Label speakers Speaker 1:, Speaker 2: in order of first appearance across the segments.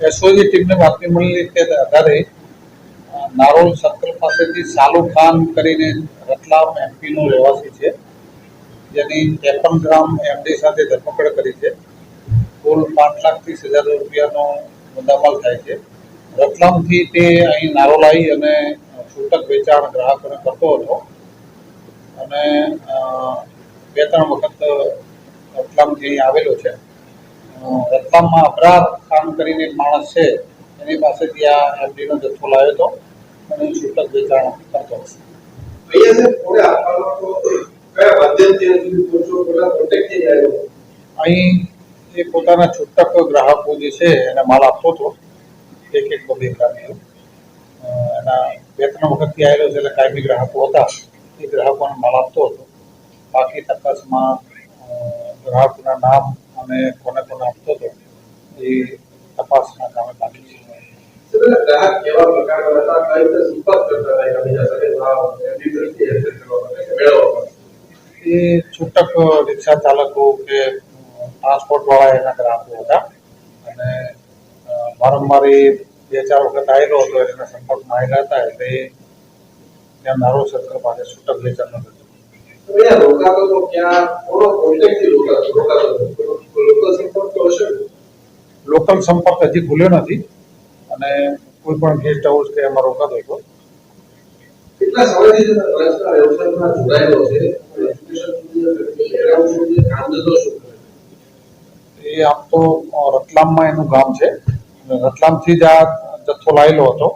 Speaker 1: SOG ટીમને બાતમી મળેલી તે આધારે નારોલ સર્કલ પાસેથી સાલુ ખાન કરીને રતલામ એમપીનો રહેવાસી છે, જેની ત્રેપન ગ્રામ એમડી સાથે ધરપકડ કરી છે. કુલ પાંચ લાખથી હજાર રૂપિયાનો મુદ્દામાલ થાય છે. રતલામથી તે અહીં નારોલ આવી અને છૂટક વેચાણ ગ્રાહકોને કરતો હતો. અને બે ત્રણ વખત રતલામથી અહીં આવેલો છે. રતલામમાં અબરાર કામ કરીને એક માણસ છે એની પાસેથી આ એમડીનો જથ્થો લાવ્યો હતો અને છૂટક વેચાણ કરતો અહીં એ પોતાના છૂટક ગ્રાહકો જે છે એને માલ આપતો હતો એક એક બબે ગ્રામ એવું એના બે ત્રણ વખતથી આવેલો છે એટલે કાયમી ગ્રાહકો હતા એ ગ્રાહકોને માલ આપતો હતો. બાકી તપાસમાં ગ્રાહકોના નામ અને કોને કોને આપતો હતો એ તપાસના કામે બાકી છે. એ છૂટક રિક્ષા ચાલકો કે ટ્રાન્સપોર્ટ વાળા એના ગ્રાહકો હતા. અને વારંવાર એ બે ચાર વખત આવેલો હતો એના સંપર્કમાં આવેલા હતા એટલે એ ત્યાં નારો સર્કલ પાસે છૂટક
Speaker 2: વેચાણ રોકાતો તો ક્યાં કોનો કોન્ટેક્ટથી રોકાતો રોકાતો હતો. લોકલ સંપર્ક તો હશે?
Speaker 1: લોકલ સંપર્ક હજી ખુલ્યો નથી અને કોઈ પણ ગેસ્ટ હાઉસ કે એમાં રોકાતો હતો
Speaker 2: કેટલા સમયથી તમે ટ્રસ્ટના વ્યવસાયમાં જોડાયેલો છે?
Speaker 1: એ આમ તો રતલામમાં એનું ગામ છે. રતલામથી જ આ જથ્થો લાવેલો હતો.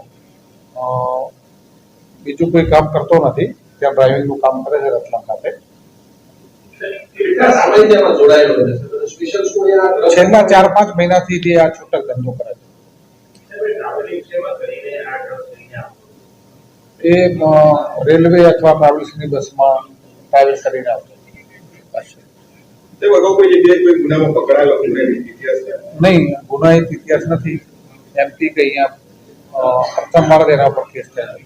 Speaker 1: બીજું કોઈ કામ કરતો નથી. ત્યાં ડ્રાઇવિંગનું કામ કરે છે રતલામ ખાતે
Speaker 2: કેટલા સમયથી આમાં જોડાયેલો છે સ્પેશિયલ શું અહીંયા trust-
Speaker 1: છેલ્લા ચાર પાંચ મહિનાથી જે આ છૂટક ધંધો કરે છે. એ રેલવે અથવા ટ્રાવેલ્સની બસમાં ટ્રાવેલ કરીને આવતો નહીં ગુનાહિત ઇતિહાસ નથી. એમપી કે અહીંયા પ્રથમ મારા તેના પર કેસ થયા છે.